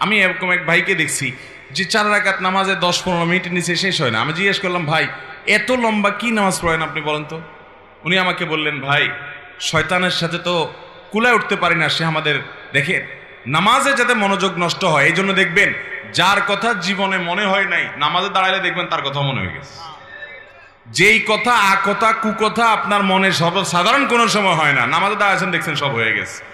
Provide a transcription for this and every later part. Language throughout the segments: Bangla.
আমি এরকম এক ভাইকে দেখছি যে চার রাকাত নামাজে দশ পনেরো মিনিটের নিচে শেষ হয় না। আমি জিজ্ঞেস করলাম, ভাই, এত লম্বা কি নামাজ পড়েন আপনি বলেন তো? উনি আমাকে বললেন, ভাই, শয়তানের সাথে তো কুলায় উঠতে পারি না, সে আমাদের দেখে। নামাজে যাতে মনোযোগ নষ্ট হয়, এই জন্য দেখবেন, যার কথা জীবনে মনে হয় নাই, নামাজে দাঁড়ালে দেখবেন তার কথা মনে হয়ে গেছে। যেই কথা, আ কথা কুকথা আপনার মনে সব সাধারণ কোনো সময় হয় না। নামাজে দাঁড়াচ্ছেন দেখছেন সব হয়ে গেছে।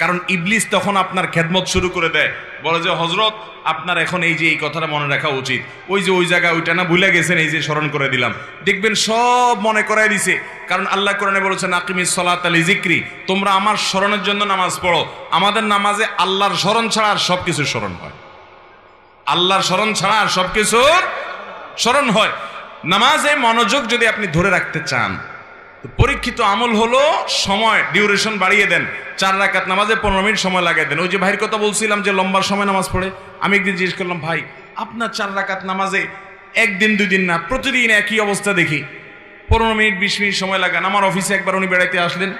কারণ ইবলিস তখন আপনার খেদমত শুরু করে দেয়। বলে যে হজরত আপনার এখন এই যে এই কথাটা মনে রাখা উচিত। ওই যে ওই জায়গায় ওইটা না ভুলে গেছেন, এই যে স্মরণ করে দিলাম। দেখবেন সব মনে করাই দিছে। কারণ আল্লাহ কোরআনে বলেছেন আকিমি সলাত আলী জিক্রি তোমরা আমার স্মরণের জন্য নামাজ পড়ো। আমাদের নামাজে আল্লাহর স্মরণ ছাড়া আর সব কিছু স্মরণ হয়। আল্লাহর স্মরণ ছাড়া আর সব কিছুর স্মরণ হয়। নামাজে মনোযোগ যদি আপনি ধরে রাখতে চান পরীক্ষিত আমল হলো সময় ডিউরেশন বাড়িয়ে দেন। চার রাকাত নামাজে পনেরো মিনিট সময় লাগিয়ে দেন। ওই যে ভাইয়ের কথা বলছিলাম যে লম্বার সময় নামাজ পড়ে, আমি একদিন জিজ্ঞেস করলাম, ভাই, আপনার চার রাকাত নামাজে একদিন দুই দিন না, প্রতিদিন একই অবস্থা দেখি। পনেরো মিনিট, বিশ মিনিট সময় লাগান। আমার অফিসে একবার উনি বেড়াইতে আসলেন।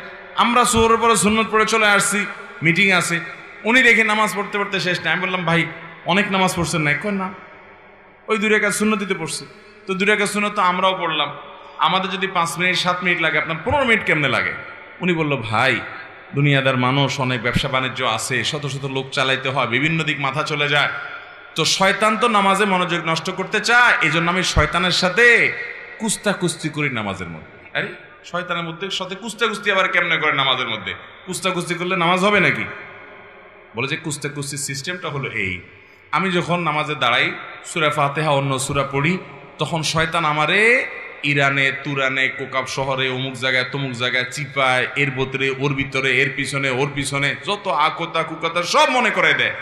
আমরা শোহরের পরে সুন্নত পড়ে চলে আসছি মিটিং আছে। উনি দেখে নামাজ পড়তে পড়তে শেষ না আমি বললাম, ভাই, অনেক নামাজ পড়ছেন না? কই না, ওই দূরে কাজ সুন্নতিতে পড়ছে। তো দূরে কাজ সুন্নত তো আমরাও পড়লাম। আমাদের যদি পাঁচ মিনিট, সাত মিনিট লাগে, আপনার পনেরো মিনিট কেমনে লাগে? উনি বলল, ভাই, দুনিয়াদার মানুষ, অনেক ব্যবসা বাণিজ্য আছে, শত শত লোক চালাইতে হয়, বিভিন্ন দিক মাথা চলে যায়। তো শয়তান তো নামাজে মনোযোগ নষ্ট করতে চায় এই জন্য আমি শয়তানের সাথে কুস্তা কুস্তি করি নামাজের মধ্যে। আরে, শয়তানের মধ্যে, সাথে কুস্তা কুস্তি আবার কেমনে করে নামাজের মধ্যে? কুস্তা কুস্তি করলে নামাজ হবে নাকি? বলে যে কুস্তা কুস্তির সিস্টেমটা হলো এই, আমি যখন নামাজে দাঁড়াই, সুরা ফাতেহা অন্য সুরা পড়ি, তখন শয়তান আমারে ইরানে, তুরানে, কোকাব শহরে, অমুক জায়গায় তমুক জায়গায় চিপায়, এর ভিতরে, ওর ভিতরে, এর পিছনে, ওর পিছনে, যত আকতা কুকতা সব মনে করে দেয়।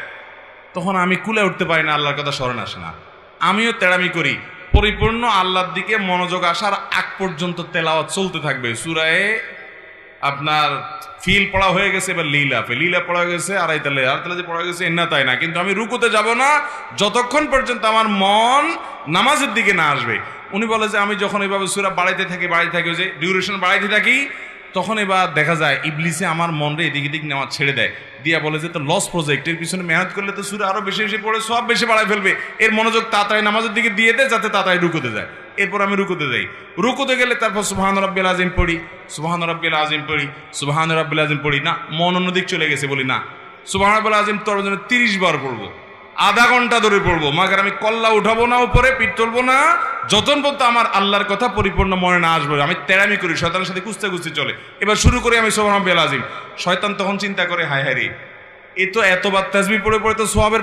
তখন আমি কুলে উঠতে পারি না, আল্লাহর কথা স্মরণ আসে না। আমিও তেড়ামি করি। পরিপূর্ণ আল্লাহর দিকে মনোযোগ আসার আগ পর্যন্ত তেলাওয়াত চলতে থাকবে। সুরায়ে আপনার ফিল পড়া হয়ে গেছে, এবার লীলাফে লীলা পড়া গেছে, আড়াই তালে আর তালে পড়া গেছে এন্না তাই না? কিন্তু আমি রুকুতে যাব না। যতক্ষণ পর্যন্ত আমার মন নামাজের দিকে না আসবে। উনি বলে যে, আমি যখন এইভাবে সুরা বাড়াইতে থাকি বাড়াইতে থাকি যে ডিউরেশন বাড়াইতে থাকি, তখন এবার দেখা যায় ইবলিসে আমার মনরে এদিক এদিক নেওয়া ছেড়ে দেয়। দিয়া বলে যে তো লস প্রজেক্ট এর পিছনে মেহনত করলে তো সুরে আরও বেশি বেশি পড়ে, সব বেশি বাড়ায় ফেলবে। এর মনোযোগ তাড়াতাড়ি নামাজের দিকে দিয়ে দেয় যাতে তাড়াতাড়ি রুকুতে যায়। এরপর আমি রুকুতে যাই। রুকুতে গেলে তারপর সুবাহান রব্বিল আজিম পড়ি সুবাহান রব্বিল আজিম পড়ি সুবাহান রব্বিল আজিম পড়ি। না, মন অন্যদিক চলে গেছে বলি না। সুবাহান রব্বিল আজিম তোর জন্য তিরিশ বার পড়ব। আধা ঘণ্টা ধরে পড়ব। মাগার আমি কল্লা উঠাবো না, উপরে পিঠ তুলবো না, যতন পর্যন্ত আমার আল্লাহর কথা পরিপূর্ণ মনে না আসব, আমি তেরামি করি, শয়তানের সাথে কুস্তে কুস্তি চলে। এবার শুরু করি আমি সোহান বেলাজিম শয়তান তখন চিন্তা করে, হায় হায় রে, এ তো এত বাদ তাজবি পড়ে পড়ে তো সোহাবের